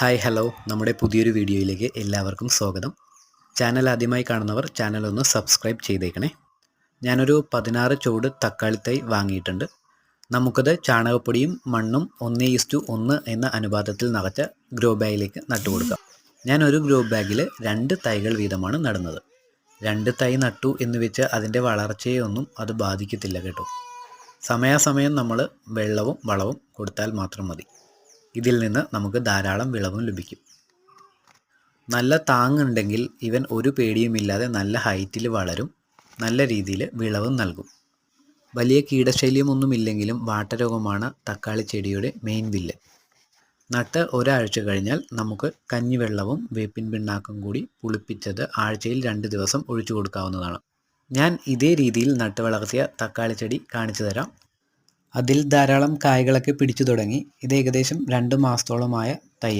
Hi hello. നമ്മുടെ പുതിയൊരു വീഡിയോയിലേക്ക് എല്ലാവർക്കും സ്വാഗതം. ചാനൽ ആദ്യമായി കാണുന്നവർ ചാനൽ ഒന്ന് സബ്സ്ക്രൈബ് ചെയ്തേക്കണേ. ഞാനൊരു പതിനാറ് ചുവട് തക്കാളി തൈ വാങ്ങിയിട്ടുണ്ട്. നമുക്കത് ചാണകപ്പൊടിയും മണ്ണും ഒന്ന് ഈസ്റ്റു ഒന്ന് എന്ന അനുപാതത്തിൽ നിറച്ച ഗ്രോ ബാഗിലേക്ക് നട്ടുകൊടുക്കാം ഞാൻ ഒരു ഗ്രോ ബാഗിൽ രണ്ട് തൈകൾ വീതമാണ് നടുന്നത്. രണ്ട് തൈ നട്ടു എന്ന് വെച്ച് അതിന്റെ വളർച്ചയൊന്നും അത് ബാധിക്കത്തില്ല കേട്ടോ. സമയാസമയം നമ്മൾ വെള്ളവും വളവും കൊടുത്താൽ മാത്രം മതി. ഇതിൽ നിന്ന് നമുക്ക് ധാരാളം വിളവും ലഭിക്കും. നല്ല താങ്ങുണ്ടെങ്കിൽ ഇവൻ ഒരു പേടിയുമില്ലാതെ നല്ല ഹൈറ്റിൽ വളരും നല്ല രീതിയിൽ വിളവും നൽകും. വലിയ കീടശല്യമൊന്നുമില്ലെങ്കിലും വാട്ടരോഗമാണ് തക്കാളി ചെടിയുടെ മെയിൻ വില്ല് നട്ട് ഒരാഴ്ച കഴിഞ്ഞാൽ നമുക്ക് കഞ്ഞിവെള്ളവും വേപ്പിൻ പിണ്ണാക്കും കൂടി പുളിപ്പിച്ചത് ആഴ്ചയിൽ രണ്ട് ദിവസം ഒഴിച്ചു കൊടുക്കാവുന്നതാണ്. ഞാൻ ഇതേ രീതിയിൽ നട്ട് വളർത്തിയ തക്കാളി ചെടി കാണിച്ചു തരാം. അതിൽ ധാരാളം കായ്കളൊക്കെ പിടിച്ചു തുടങ്ങി. ഇത് ഏകദേശം രണ്ട് മാസത്തോളമായ